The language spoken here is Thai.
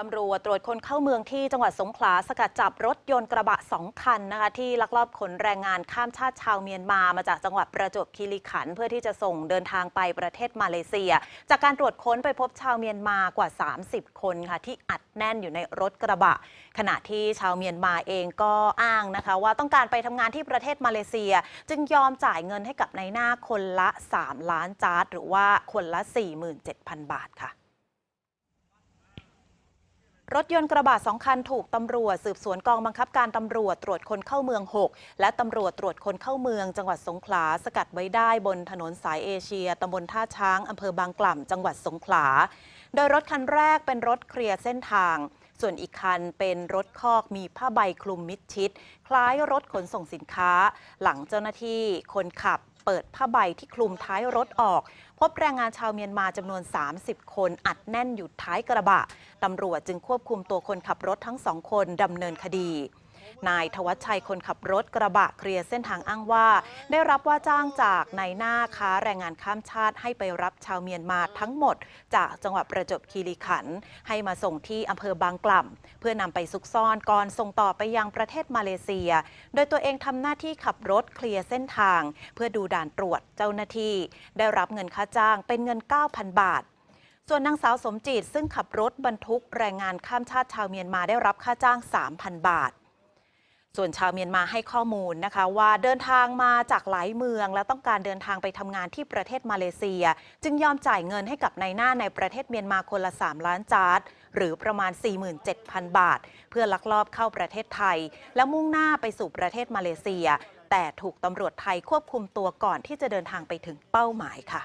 ตำรวจตรวจคนเข้าเมืองที่จังหวัดสงขลาสกัดจับรถยนต์กระบะสองคันนะคะที่ลักลอบขนแรงงานข้ามชาติชาวเมียนมามาจากจังหวัดประจวบคีรีขันธ์เพื่อที่จะส่งเดินทางไปประเทศมาเลเซีย จากการตรวจค้นไปพบชาวเมียนมากว่า 30 คนค่ะที่อัดแน่นอยู่ในรถกระบะ ขณะที่ชาวเมียนมาเองก็อ้างนะคะ ว่าต้องการไปทำงานที่ประเทศมาเลเซีย จึงยอมจ่ายเงินให้กับนายหน้าคนละ 3 ล้านจาร์ดหรือว่าคนละ 47,000 บาทค่ะ รถยนต์กระบะสองคันถูกตำรวจ สืบสวนกองบังคับการตำรวจตรวจคนเข้าเมือง 6 และตำรวจตรวจคนเข้าเมือง จังหวัดสงขลาสกัดไว้ได้บนถนนสายเอเชียตำบลท่าช้างอำเภอบางกล่ำจังหวัดสงขลา โดยรถคันแรกเป็นรถเคลียร์เส้นทาง ส่วนอีกคันเป็นรถคอกมีผ้าใบคลุมมิดชิด คล้ายรถขนส่งสินค้า หลังเจ้าหน้าที่คนขับ เปิดผ้าใบที่คลุมท้ายรถออก พบแรงงานชาวเมียนมาจำนวน 30 คนอัดแน่นอยู่ท้ายกระบะตำรวจจึงควบคุมตัวคนขับรถทั้งสองคนดำเนินคดี นายทวัชชัยคนขับรถกระบะเคลียร์เส้นทางอ้างว่า ได้รับว่าจ้างจากนายหน้าค้าแรงงานข้ามชาติให้ไปรับชาวเมียนมาทั้งหมด จากจังหวัดประจวบคีรีขันธ์ให้มาส่งที่อำเภอบางกล่ำเพื่อนำไปซุกซ่อนก่อนส่งต่อไปยังประเทศมาเลเซีย โดยตัวเองทำหน้าที่ขับรถเคลียร์เส้นทาง เพื่อดูด่านตรวจเจ้าหน้าที่ ได้รับเงินค่าจ้างเป็นเงิน 9,000 บาทส่วนนางสาวสมจิตซึ่งขับรถบรรทุกแรงงานข้ามชาติชาวเมียนมาได้รับค่าจ้าง 3,000 บาท ส่วนชาวเมียนมาให้ข้อมูลนะคะว่าเดินทางมาจากหลายเมือง และต้องการเดินทางไปทำงานที่ประเทศมาเลเซีย จึงยอมจ่ายเงินให้กับนายหน้าในประเทศเมียนมาคนละ 3 ล้านจาร์ดหรือประมาณ 47,000 บาท เพื่อลักลอบเข้าประเทศไทย แล้วมุ่งหน้าไปสู่ประเทศมาเลเซีย แต่ถูกตำรวจไทยควบคุมตัวก่อนที่จะเดินทางไปถึงเป้าหมายค่ะ